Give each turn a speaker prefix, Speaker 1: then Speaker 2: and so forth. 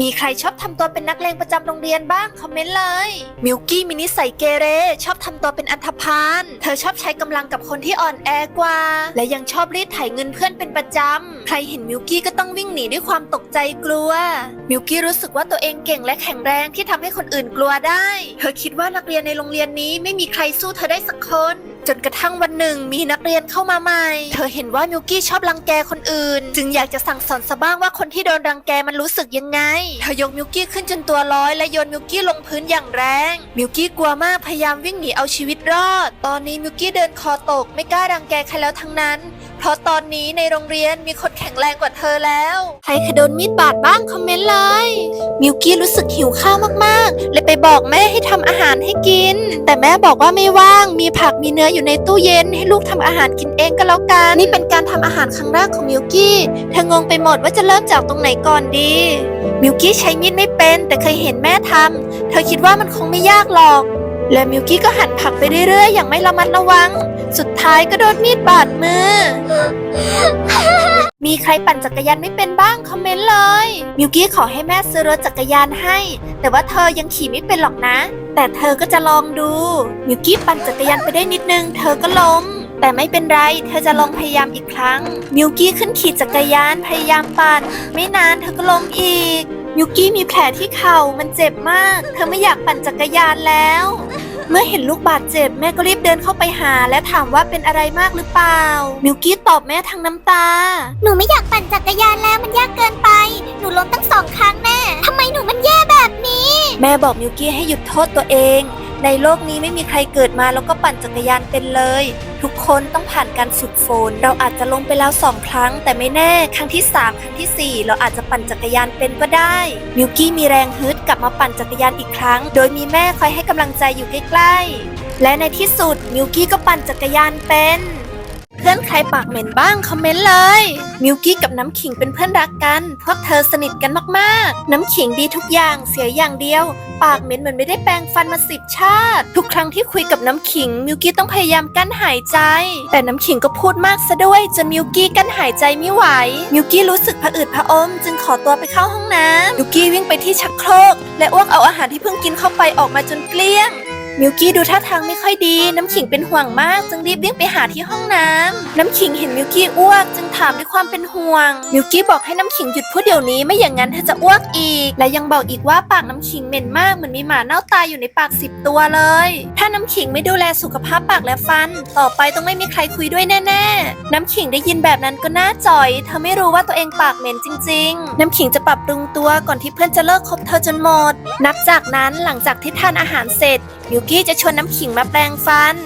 Speaker 1: มีใครชอบทำตัวเป็นนักเลงประจำโรงเรียนบ้าง คอมเมนต์เลย มิวกี้มินิสัยเกเร ชอบทำตัวเป็นอันธพาล เธอชอบใช้กำลังกับคนที่อ่อนแอกว่า และยังชอบรีดไถเงินเพื่อนเป็นประจำ ใครเห็นมิวกี้ก็ต้องวิ่งหนีด้วยความตกใจกลัว มิวกี้รู้สึกว่าตัวเองเก่งและแข็งแรงที่ทำให้คนอื่นกลัวได้ เธอคิดว่านักเรียนในโรงเรียนนี้ไม่มีใครสู้เธอได้สักคน จนกระทั่งวันหนึ่งมีนักเรียนเข้ามาใหม่ เธอเห็นว่ามิวกี้ชอบรังแกคนอื่น จึงอยากจะสั่งสอนซะบ้างว่าคนที่โดนรังแกมันรู้สึกยังไง เธอยกมิวกี้ขึ้นจนตัวลอยและโยนมิวกี้ลงพื้นอย่างแรง มิวกี้กลัวมากพยายามวิ่งหนีเอาชีวิตรอด ตอนนี้มิวกี้เดินคอตกไม่กล้ารังแกใครแล้วทั้งนั้น เพราะตอนนี้ในโรงเรียนมีคนแข็งแรงกว่าเธอแล้ว ใครเคยโดนมีดบาดบ้างคอมเมนต์เลย มิวกี้รู้สึกหิวข้าวมากๆ เลยไปบอกแม่ให้ทำอาหารให้กิน แต่แม่บอกว่าไม่ว่าง มีผักมีเนื้ออยู่ในตู้เย็น ให้ลูกทำอาหารกินเองก็แล้วกัน นี่เป็นการทำอาหารครั้งแรกของมิวกี้เธองงไปหมดว่าจะเริ่มจากตรงไหนก่อนดีมิวกี้ใช้มีดไม่เป็นแต่เคยเห็นแม่ทำเธอคิดว่ามันคงไม่ยากหรอก และมิวกี้ก็หั่นผักไปเรื่อยๆอย่างไม่ระมัดระวัง สุดท้ายก็โดนมีดบาดมือ มีใครปั่นจักรยานไม่เป็นบ้างคอมเมนต์เลย มิวกี้ขอให้แม่ซื้อรถจักรยานให้ แต่ว่าเธอยังขี่ไม่เป็นหรอกนะ แต่เธอก็จะลองดู มิวกี้ปั่นจักรยานไปได้นิดนึง เธอก็ล้ม แต่ไม่เป็นไร เธอจะลองพยายามอีกครั้ง มิวกี้ขึ้นขี่จักรยานพยายามปั่น ไม่นานเธอก็ล้มอีก มิวกี้มีแผลที่เข่ามันเจ็บมาก เธอไม่อยากปั่นจักรยานแล้ว เมื่อเห็นลูกบาดเจ็บแม่ก็รีบเดินเข้าไปหา และถามว่าเป็นอะไรมากหรือเปล่า มิวกี้ตอบแม่ทั้งน้ำตา
Speaker 2: หนูไม่อยากปั่นจักรยานแล้วมันยากเกินไป หนูล้มตั้งสองครั้งแม่ทำไมหนูมันแย่แบบนี้
Speaker 1: แม่บอกมิวกี้ให้หยุดโทษตัวเอง ในโลกนี้ไม่มีใครเกิดมาแล้วก็ปั่นจักรยานเป็นเลย ทุกคนต้องผ่านการฝึกฝนเราอาจจะลงไปแล้วสองครั้ง แต่ไม่แน่ครั้งที่สามครั้งที่สี่เราอาจจะปั่นจักรยานเป็นก็ได้ มิวกี้มีแรงฮึดกลับมาปั่นจักรยานอีกครั้ง โดยมีแม่คอยให้กำลังใจอยู่ใกล้ๆและในที่สุดมิวกี้ก็ปั่นจักรยานเป็น ปากเหม็นบ้างคอมเมนต์เลย มิวกี้กับน้ำขิงเป็นเพื่อนรักกัน พวกเธอสนิทกันมากๆ น้ำขิงดีทุกอย่างเสียอย่างเดียว ปากเหม็นเหมือนไม่ได้แปรงฟันมาสิบชาติ ทุกครั้งที่คุยกับน้ำขิง มิวกี้ต้องพยายามกั้นหายใจ แต่น้ำขิงก็พูดมากซะด้วยจนมิวกี้กั้นหายใจไม่ไหว มิวกี้รู้สึกผะอืดผะอม จึงขอตัวไปเข้าห้องน้ำมิวกี้วิ่งไปที่ชักโครก และอ้วกเอาอาหารที่เพิ่งกินเข้าไปออกมาจนเกลี้ยง มิวกี้ดูท่าทางไม่ค่อยดี น้ำขิงเป็นห่วงมาก จึงรีบวิ่งไปหาที่ห้องน้ำ น้ำขิงเห็นมิวกี้อ้วก จึงถามด้วยความเป็นห่วง มิวกี้บอกให้น้ำขิงหยุดพูดเดี๋ยวนี้ไม่อย่างนั้นเธอจะอ้วกอีก และยังบอกอีกว่าปากน้ำขิงเหม็นมากเหมือนมีหมาเน่าตายอยู่ในปากสิบตัวเลย ถ้าน้ำขิงไม่ดูแลสุขภาพปากและฟัน ต่อไปต้องไม่มีใครคุยด้วยแน่ ๆ น้ำขิงได้ยินแบบนั้นก็น่าจ่อย เธอไม่รู้ว่าตัวเองปากเหม็นจริง ๆ น้ำขิงจะปรับปรุงตัวก่อนที่เพื่อนจะเลิกคบเธอจนหมด นับจากนั้นหลังจากที่ทานอาหารเสร็จ มิวกี้จะชวนน้ำขิงมาแปลงฟัน